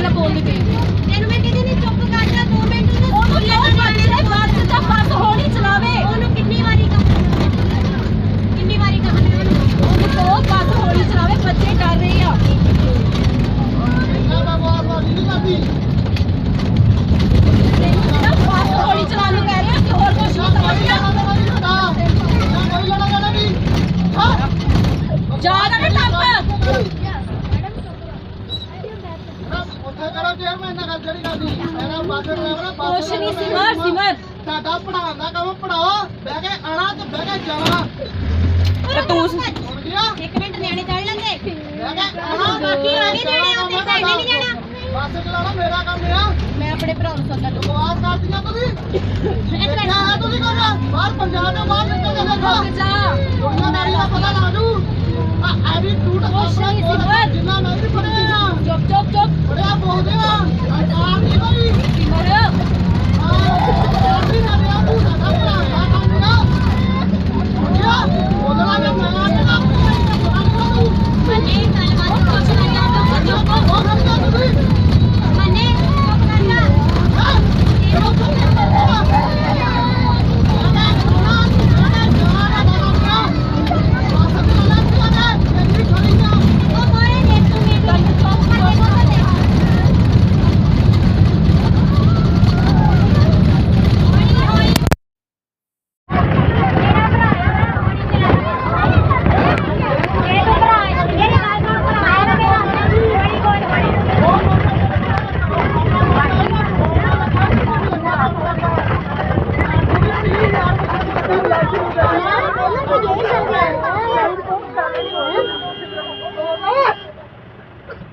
Naglabulig eh. ਕੁਛ ਨਹੀਂ ਸਿਮਰ ਸਿਮਰ। ਸਾਡਾ ਪੜਾਉਣ ਦਾ ਕੰਮ ਪੜਾਓ ਬਹਿ ਕੇ ਆਣਾ ਤੇ ਬਹਿ ਕੇ ਜਾਣਾ। ਤੇ ਤੂੰ ਸੁਣ ਗਿਆ ਇੱਕ ਮਿੰਟ ਨਿਆਣੇ ਚੜ ਲੈਂਦੇ। ਬਹਿ ਕੇ ਆਣਾ ਬਾਕੀ ਆ ਗਏ ਨਿਆਣੇ ਉੱਤੇ ਇਹਨੇ ਨਹੀਂ ਜਾਣਾ। ਬੱਸ ਚਲਾਉਣਾ ਮੇਰਾ ਕੰਮ ਆ। ਮੈਂ ਆਪਣੇ ਭਰਾ ਨੂੰ ਸੱਦਾ ਲੂ ਬਕਵਾਸ ਕਰਦੀਆਂ ਤੁਸੀਂ। ਦੇਖਿਆ ਹੈ ਤੁਸੀਂ ਕੰਮ ਬਾਹਰ ਪੰਜਾਬ ਤੋਂ ਬਾਹਰ ਨਿਕਲ ਕੇ ਦੇਖੋ ਜਾ। ਦੁਨੀਆਦਾਰੀ ਦਾ ਪਤਾ ਲਾ ਜੂ। ਆ ਕੁਛ ਨਹੀਂ ਸਿਮਰ। ਜਿੰਨਾ ਮੈਂ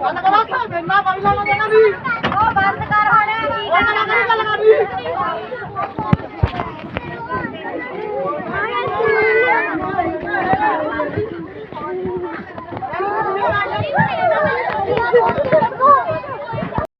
ਗੱਲ ਕਰਾ ਸਾ ਮੈਨਾਂ ਪਹਿਲਾਂ ਨਾ ਦੇਣਾ ਦੀ